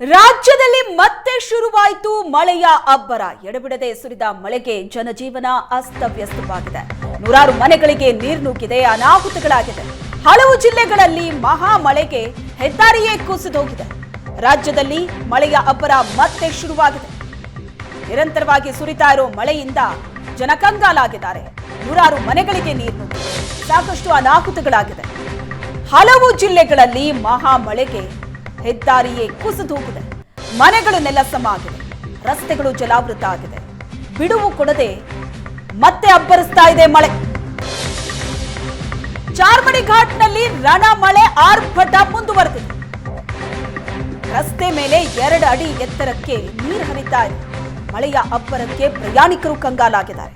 ರಾಜ್ಯದಲ್ಲಿ ಮತ್ತೆ ಶುರುವಾಯಿತು ಮಳೆಯ ಅಬ್ಬರ. ಎಡಬಿಡದೆ ಸುರಿದ ಮಳೆಗೆ ಜನಜೀವನ ಅಸ್ತವ್ಯಸ್ತವಾಗಿದೆ. ನೂರಾರು ಮನೆಗಳಿಗೆ ನೀರು ನುಗ್ಗಿದೆ, ಅನಾಹುತಗಳಾಗಿದೆ. ಹಲವು ಜಿಲ್ಲೆಗಳಲ್ಲಿ ಮಹಾ ಮಳೆಗೆ ಹೆದ್ದಾರಿಯೇ ಕುಸಿದೋಗಿದೆ. ರಾಜ್ಯದಲ್ಲಿ ಮಳೆಯ ಅಬ್ಬರ ಮತ್ತೆ ಶುರುವಾಗಿದೆ. ನಿರಂತರವಾಗಿ ಸುರಿತಾ ಇರೋ ಮಳೆಯಿಂದ ಜನ ಕಂಗಾಲಾಗಿದ್ದಾರೆ ನೂರಾರು ಮನೆಗಳಿಗೆ ನೀರು ನುಗ್ಗಿದೆ. ಸಾಕಷ್ಟು ಅನಾಹುತಗಳಾಗಿದೆ. ಹಲವು ಜಿಲ್ಲೆಗಳಲ್ಲಿ ಮಹಾ ಮಳೆಗೆ ಹೆದ್ದಾರಿಯೇ ಕುಸಿದು ಹೋಗಿದೆ. ಮನೆಗಳು ನೆಲಸಮ ಆಗಿದೆ ರಸ್ತೆಗಳು ಜಲಾವೃತ ಆಗಿದೆ. ಬಿಡುವು ಕೊಡದೆ ಮತ್ತೆ ಅಬ್ಬರಿಸ್ತಾ ಇದೆ ಮಳೆ. ಚಾರ್ಮಡಿ ಘಾಟ್ನಲ್ಲಿ ರಣ ಮಳೆ ಆರ್ಭಟ ಮುಂದುವರೆದಿದೆ. ರಸ್ತೆ ಮೇಲೆ ಎರಡು ಅಡಿ ಎತ್ತರಕ್ಕೆ ನೀರು ಹರಿತಾ ಇದೆ. ಮಳೆಯ ಅಬ್ಬರಕ್ಕೆ ಪ್ರಯಾಣಿಕರು ಕಂಗಾಲಾಗಿದ್ದಾರೆ.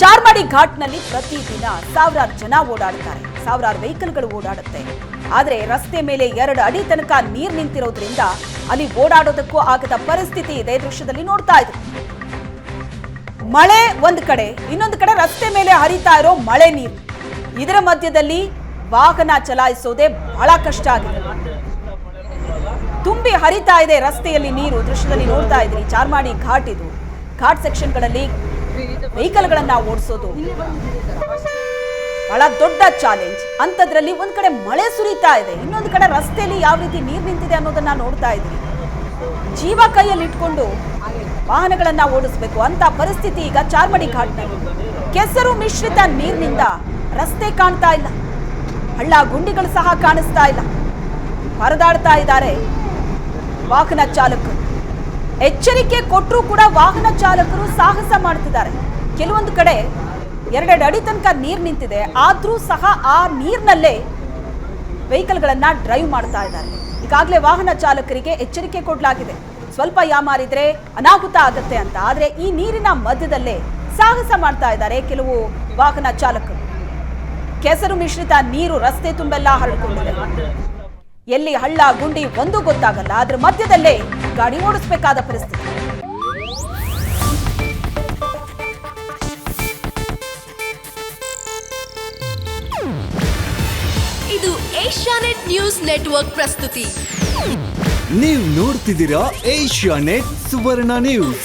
ಚಾರ್ಮಾಡಿ ಘಾಟ್ನಲ್ಲಿ ಪ್ರತಿದಿನ ಸಾವಿರಾರು ಜನ ಓಡಾಡ್ತಾರೆ. ಸಾವಿರಾರು ವೆಹಿಕಲ್ಗಳು ಓಡಾಡುತ್ತೆ. ಆದರೆ ರಸ್ತೆ ಮೇಲೆ ಎರಡು ಅಡಿ ತನಕ ನೀರು ನಿಂತಿರೋದ್ರಿಂದ ಅಲ್ಲಿ ಓಡಾಡೋದಕ್ಕೂ ಆಗದ ಪರಿಸ್ಥಿತಿ ಇದೆ ದೃಶ್ಯದಲ್ಲಿ ನೋಡ್ತಾ ಇದ್ರು. ಮಳೆ ಒಂದು ಕಡೆ, ಇನ್ನೊಂದು ಕಡೆ ರಸ್ತೆ ಮೇಲೆ ಹರಿತಾ ಇರೋ ಮಳೆ ನೀರು. ಇದರ ಮಧ್ಯದಲ್ಲಿ ವಾಹನ ಚಲಾಯಿಸೋದೇ ಬಹಳ ಕಷ್ಟ ಆಗಿದೆ. ತುಂಬಿ ಹರಿತಾ ಇದೆ ರಸ್ತೆಯಲ್ಲಿ ನೀರು. ದೃಶ್ಯದಲ್ಲಿ ನೋಡ್ತಾ ಇದ್ರಿ ಚಾರ್ಮಾಡಿ ಘಾಟ್ ಇದು. ಘಾಟ್ ಸೆಕ್ಷನ್ಗಳಲ್ಲಿ ವೆಹಿಕಲ್ಗಳನ್ನ ಓಡಿಸೋದು. ಬಹಳ ದೊಡ್ಡ ಚಾಲೆಂಜ್. ಅಂಥದ್ರಲ್ಲಿ ಒಂದ್ ಕಡೆ ಮಳೆ ಸುರಿತಾ ಇದೆ, ಇನ್ನೊಂದು ಕಡೆ ರಸ್ತೆಯಲ್ಲಿ ಯಾವ ರೀತಿ ನೀರು ನಿಂತಿದೆ ಅನ್ನೋದನ್ನ ನೋಡ್ತಾ ಇದ್ರಿ ಜೀವ ಕೈಯಲ್ಲಿ ಇಟ್ಕೊಂಡು ವಾಹನಗಳನ್ನ ಓಡಿಸ್ಬೇಕು ಅಂತ ಪರಿಸ್ಥಿತಿ ಈಗ ಚಾರ್ಮಡಿ ಘಾಟ್ನಲ್ಲಿ. ಕೆಸರು ಮಿಶ್ರಿತ ನೀರಿನಿಂದ ರಸ್ತೆ ಕಾಣ್ತಾ ಇಲ್ಲ. ಹಳ್ಳ ಗುಂಡಿಗಳು ಸಹ ಕಾಣಿಸ್ತಾ ಇಲ್ಲ. ಪರದಾಡ್ತಾ ಇದ್ದಾರೆ ವಾಹನ ಚಾಲಕರು. ಎಚ್ಚರಿಕೆ ಕೊಟ್ಟರೂ ಕೂಡ ವಾಹನ ಚಾಲಕರು ಸಾಹಸ ಮಾಡ್ತಿದ್ದಾರೆ. ಕೆಲವೊಂದು ಕಡೆ ಎರಡೆರಡು ಅಡಿ ತನಕ ನೀರು ನಿಂತಿದೆ. ಆದರೂ ಸಹ ಆ ನೀರಿನಲ್ಲೇ ವೆಹಿಕಲ್ಗಳನ್ನು ಡ್ರೈವ್ ಮಾಡ್ತಾ ಇದ್ದಾರೆ. ಈಗಾಗಲೇ ವಾಹನ ಚಾಲಕರಿಗೆ ಎಚ್ಚರಿಕೆ ಕೊಡಲಾಗಿದೆ. ಸ್ವಲ್ಪ ಯಾಮಾರಿದ್ರೆ ಅನಾಹುತ ಆಗುತ್ತೆ ಅಂತ. ಆದರೆ ಈ ನೀರಿನ ಮಧ್ಯದಲ್ಲೇ ಸಾಹಸ ಮಾಡ್ತಾ ಇದ್ದಾರೆ ಕೆಲವು ವಾಹನ ಚಾಲಕರು. ಕೆಸರು ಮಿಶ್ರಿತ ನೀರು ರಸ್ತೆ ತುಂಬೆಲ್ಲ ಹರಡಿಕೊಂಡಿದೆ. ಎಲ್ಲಿ ಹಳ್ಳ ಗುಂಡಿ ಒಂದು ಗೊತ್ತಾಗಲ್ಲ ಅದ್ರ ಮಧ್ಯದಲ್ಲೇ ಗಾಡಿ ಓಡಿಸಬೇಕಾದ ಪರಿಸ್ಥಿತಿ. ಇದು ಏಷ್ಯಾನೆಟ್ ನ್ಯೂಸ್ ನೆಟ್ವರ್ಕ್ ಪ್ರಸ್ತುತಿ. ನೀವು ನೋಡ್ತಿದ್ದೀರಾ ಏಷ್ಯಾನೆಟ್ ಸುವರ್ಣ ನ್ಯೂಸ್.